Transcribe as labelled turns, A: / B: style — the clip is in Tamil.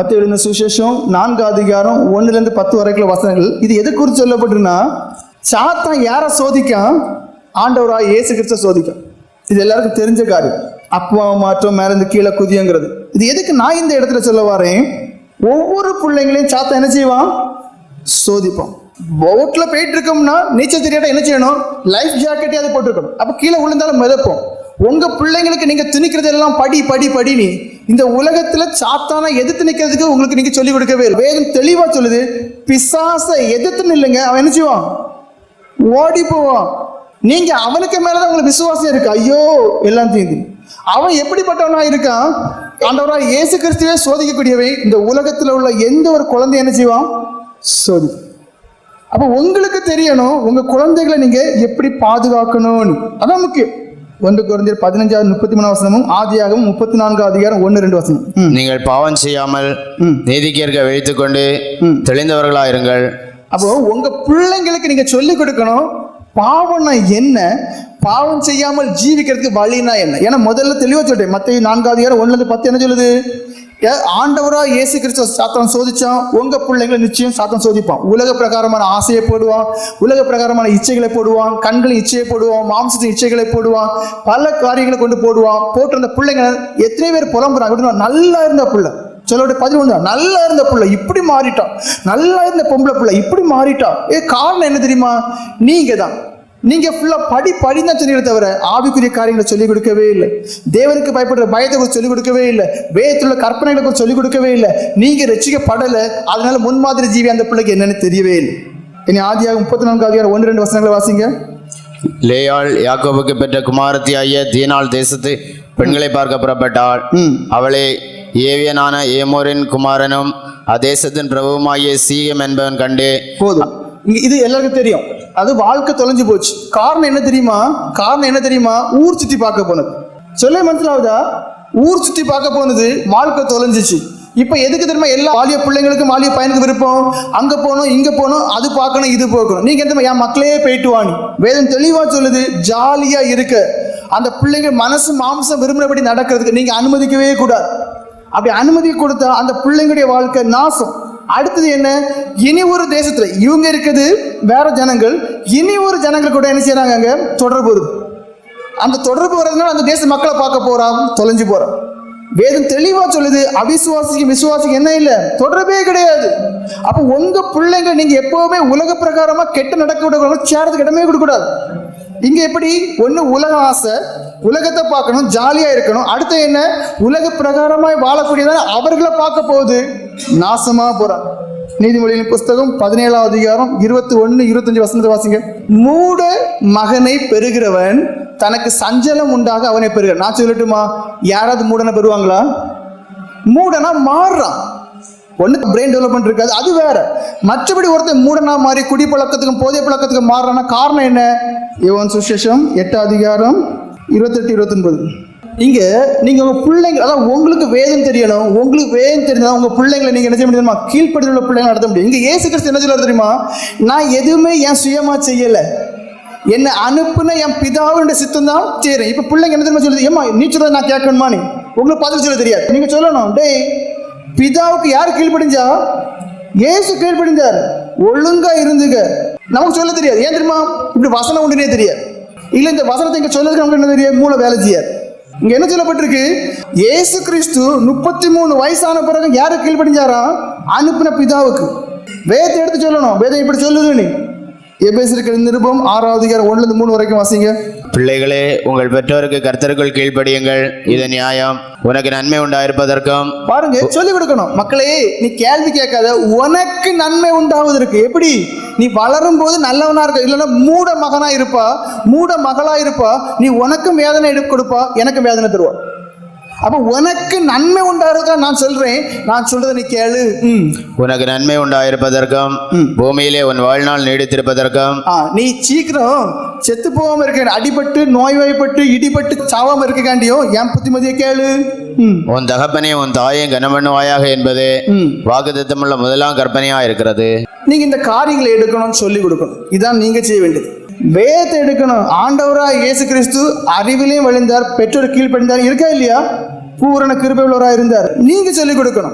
A: மத்திய எழுதின சுவிசேஷம் நான்கு அதிகாரம் ஒன்றுலேருந்து பத்து வரைக்கும் வசனங்கள். இது எது குறித்து சொல்லப்பட்டுன்னா சாத்தான் யாரை சோதிக்கான்? ஆண்டவராக இயேசு கிறிஸ்த சோதிக்கான். இது எல்லாருக்கும் தெரிஞ்ச காரியம். அப்பா மாற்றம் மேலேருந்து கீழே குதியங்கிறது. இது எதுக்கு நான் இந்த இடத்துல சொல்ல வரேன்? ஒவ்வொரு பிள்ளைங்களையும் சாத்தா என்ன செய்வான்? சோதிப்பான். போட்டில் போயிட்டு இருக்கோம்னா நீச்சல் தெரியாத என்ன செய்யணும்? லைஃப் ஜாக்கெட்டையாவது போட்டிருக்கணும். அப்போ கீழே விழுந்தாலும் மிதப்போம். உங்கள் பிள்ளைங்களுக்கு நீங்கள் திணிக்கிறது எல்லாம் படி படி படி நீ இந்த உலகத்துல சாத்தானா எதிர்த்து நிக்கிறதுக்கு உங்களுக்கு நீங்க சொல்லிக் கொடுக்கவே இல்லை. வேதம் தெளிவா சொல்லுது பிசாச எதிர்த்து நில்லுங்க. அவன் என்ன செய்வான்? ஓடி போவான். நீங்க அவனுக்கு மேலதான் உங்களுக்கு விசுவாசம் இருக்கு. ஐயோ எல்லாம் தீந்து அவன் எப்படிப்பட்டவனா இருக்கான்? ஆண்டவரா இயேசு கிறிஸ்துவே சோதிக்கக்கூடியவை. இந்த உலகத்துல உள்ள எந்த ஒரு குழந்தை என்ன செய்வான்? சோதி. அப்ப உங்களுக்கு தெரியணும் உங்க குழந்தைகளை நீங்க எப்படி பாதுகாக்கணும்னு. அதான் முக்கியம். ஒன்று குறைஞ்சர் பதினஞ்சாவது முப்பத்தி மூணு வசனமும் ஆதியாகவும் முப்பத்தி நான்கு அதிகாரம் ஒன்று ரெண்டு வசனம்.
B: நீங்கள் பாவம் செய்யாமல். நீதிக்கேற்க வைத்துக்கொண்டு
A: ம்.
B: தெளிந்தவர்களாயிருங்கள்
A: அப்போ உங்க பிள்ளைங்களுக்கு நீங்க சொல்லி கொடுக்கணும் பாவம்னா என்ன பாவம் செய்யாமல் ஜீவிக்கிறதுக்கு வழினா என்ன ஏன்னா முதல்ல தெளிவா சொல்லிட்டேன் மத்திய நான்காவது அதிகாரம் இருந்து பத்து என்ன சொல்லுது ஆண்டவரா இயேசு கிறிஸ்துவ சாத்தான் சோதிச்சான். உங்க பிள்ளைங்களை நிச்சயம் சாத்தான் சோதிப்பான். உலக பிரகாரமான ஆசையை போடுவான். உலக பிரகாரமான இச்சைகளை போடுவான். கண்களை இச்சையை போடுவான். மாம்சத்தின் இச்சைகளை போடுவான். பல காரியங்களை கொண்டு போடுவான். போட்டு அந்த பிள்ளைங்க எத்தனை பேர் புலம்புறாங்க. நல்லா இருந்த பிள்ளை. சொல்லோட பதினொன்று நல்லா இருந்த பிள்ளை. இப்படி மாறிட்டான். நல்லா இருந்த பொம்பளை பிள்ளை. இப்படி மாறிட்டான். ஏ காரணம் என்ன தெரியுமா? நீங்க தான் நீங்க ஃபுல்லா படி படி தான் சொன்னீங்க தவிர ஆவிக்குரிய காரியங்களை சொல்லிக் கொடுக்கவே இல்லை. தேவனுக்கு பயப்படுற பயத்தை குறித்து சொல்லிக் கொடுக்கவே இல்லை. வேதத்துல கற்பனைகளை குறித்து சொல்லிக் கொடுக்கவே இல்லை. நீங்க ரசிக்கப்படலை அதனால முன்மாதிரி ஜீவி அந்த பிள்ளைக்கு என்னன்னு தெரியவே இல்லை. இனி ஆதியாக முப்பத்தி நான்கு அதிகாரம் ஒன்று ரெண்டு வசனங்களை வாசிங்க.
B: லேயாள் யாக்கோபுக்கு பெற்ற குமாரத்தியாகிய தீனாள் தேசத்து பெண்களை பார்க்க புறப்பட்டாள். அவளே ஏவியனான ஏமோரின் குமாரனும் அதேசத்தின் பிரபுவுமாகிய சீகம் என்பவன் கண்டு.
A: போதும். இது எல்லாருக்கும் தெரியும். அது வாழ்க்கை தொலைஞ்சு போச்சு. காரணம் என்ன தெரியுமா? காரணம் என்ன தெரியுமா? ஊர் சுத்தி பார்க்க போனது. சொல்ல மனசிலாவுதா ஊர் சுத்தி பார்க்க போனது வாழ்க்கை தொலைஞ்சிச்சு. இப்ப எதுக்கு தெரியுமா? எல்லா வாலிய பிள்ளைங்களுக்கும் வாலிய பையனுக்கு விருப்பம். அங்க போகணும் இங்க போகணும் அது பார்க்கணும் இது பார்க்கணும். நீங்க எந்த என் மக்களே போயிட்டு வாணி வேதம் தெளிவா சொல்லுது ஜாலியா இருக்க. அந்த பிள்ளைங்க மனசு மாம்சம் விரும்பினபடி நடக்கிறதுக்கு நீங்க அனுமதிக்கவே கூடாது. அப்படி அனுமதி கொடுத்தா அந்த பிள்ளைங்களுடைய வாழ்க்கை நாசம். அடுத்தது என்ன? இனி ஒரு தேசத்துல இவங்க இருக்குது வேற ஜனங்கள் இனி ஒரு ஜனங்கள் கூட என்ன செய்யறாங்க அங்க? தொடர்பு வருது அந்த தொடர்பு வர்றதுனால அந்த தேச மக்களை பார்க்க போறான் தொலைஞ்சு போறான். வேதம் தெளிவா சொல்லுது அவிசுவாசிக்கு விசுவாசிக்கு என்ன இல்ல? தொடர்பே கிடையாது. அப்ப உங்க பிள்ளைங்க நீங்க எப்பவுமே உலக பிரகாரமா கெட்ட நடக்க விடக்கூடாது சேரத்துக்கு இடமே கொடுக்க கூடாது இங்க எப்படி? ஒண்ணு உலக ஆசை உலகத்தை பார்க்கணும் ஜாலியா இருக்கணும். அடுத்து என்ன? உலக பிரகாரமாய் வாழக்கூடியதான அவர்களை பார்க்க போகுது. நாசமா போறாங்க நீதிமொழியின் புஸ்தகம் பதினேழாம் அதிகாரம் இருபத்தி ஒன்னு இருபத்தஞ்சு வசனத்தை வாசிங்க. மூட மகனை பெறுகிறவன் தனக்கு சஞ்சலம் உண்டாக அவனை பெறுகிறான். நான் சொல்லட்டுமா? யாராவது மூடனை பெறுவாங்களா? மூடனா மாறுறான். ஒண்ணு பிரெயின் டெவலப்மெண்ட் இருக்காது. அது வேற. மற்றபடி ஒருத்தன் மூடனா மாறி குடி பழக்கத்துக்கும் போதை பழக்கத்துக்கும் மாறுறான்னா காரணம் என்ன? யுவன் சுசேஷம் எட்டு அதிகாரம் இருபத்தெட்டு இருபத்தொன்பது. இங்கே நீங்கள் உங்கள் பிள்ளைங்க அதான் உங்களுக்கு வேதம் தெரியணும் உங்களுக்கு வேதம் தெரிஞ்சால் உங்கள் பிள்ளைங்களை நீங்கள் என்ன செய்ய முடியுமா கீழ்ப்படுதல் உள்ள பிள்ளைங்களை நடத்த முடியும். இங்கே ஏசு கிறிஸ்து என்ன சொல்ல தெரியுமா? நான் எதுவுமே என் சுயமாக செய்யலை. என்னை அனுப்புன என் பிதாவுடைய சித்தம் தான் செய்றேன். இப்போ பிள்ளைங்க என்ன தெரியுமா சொல்லுது? ஏமா நீ சொல்றதை நான் கேட்கணுமா நீ? உங்களுக்கு பதில் சொல்ல தெரியாது. நீங்கள் சொல்லணும். டேய் பிதாவுக்கு யார் கீழ்ப்படிஞ்சா? ஏசு கீழ்ப்படிஞ்சார். ஒழுங்கா இருந்துங்க நமக்கு சொல்ல தெரியாது. ஏன் தெரியுமா? இப்படி வசனம் உண்டுனே தெரியாது. இல்லை இந்த வசனத்தை இங்கே சொல்லுறதுக்கு நமக்கு என்ன தெரியாது மூளை வேலை செய்யாது. இங்க என்ன சொல்லப்பட்டிருக்கு இயேசு கிறிஸ்து முப்பத்தி மூணு வயசான பிறகு யாரு கீழ்ப்படிஞ்சாரா அனுப்பின பிதாவுக்கு வேதத்தை எடுத்து சொல்லணும் வேதம் இப்படி சொல்லுது நீ எபேசிருக்கிற நிருபம் ஆறாவது அதிகாரம் ஒண்ணுல இருந்து மூணு வரைக்கும் வாசிங்க.
B: பிள்ளைகளே உங்கள் பெற்றோருக்கு கர்த்தருக்குள் கீழ்ப்படியுங்கள். இது நியாயம். உனக்கு நன்மை உண்டாயிருப்பதற்கும்
A: பாருங்க சொல்லி கொடுக்கணும். மக்களே நீ கேள்வி கேட்காத உனக்கு நன்மை உண்டாவதற்கு. எப்படி? நீ வளரும் போது நல்லவனா இருக்க இல்லைன்னா மூட மகனா இருப்பா மூட மகளா இருப்பா நீ உனக்கும் வேதனை எடுத்து கொடுப்பா எனக்கும் வேதனை தருவா. அப்ப உனக்கு நன்மை உண்டாகிறதுக்கா நான் சொல்றேன். நான் சொல்றதை நீ கேளு. ம்.
B: உனக்கு நன்மை உண்டாயிருப்பதற்கும் பூமியிலே உன் வாழ்நாள் நீடித்திருப்பதற்கும்
A: நீ சீக்கிரம் செத்து போகாம இருக்க அடிபட்டு நோய்வாய்ப்பட்டு இடிபட்டு சாவாம இருக்கக்காண்டியும் என் புத்திமதியை கேளு. ம்.
B: உன் தகப்பனையும் உன் தாயையும் கனமண்ணுவாயாக என்பது
A: ம்.
B: வாக்குத்தத்தமுள்ள முதலாம் கற்பனையா இருக்கிறது.
A: நீங்க இந்த காரியங்களை எடுக்கணும்னு சொல்லி கொடுக்கணும். இதான் நீங்க செய்ய வேண்டியது. வேதத்தை எடுக்கணும். ஆண்டவராக இயேசு கிறிஸ்து அறிவிலையும் விழுந்தார் பெற்றோர் கீழ்ப்படிந்தார். இருக்கா இல்லையா? பூரண கிருபை உள்ளவராக இருந்தார். நீங்க சொல்லிக் கொடுக்கணும்.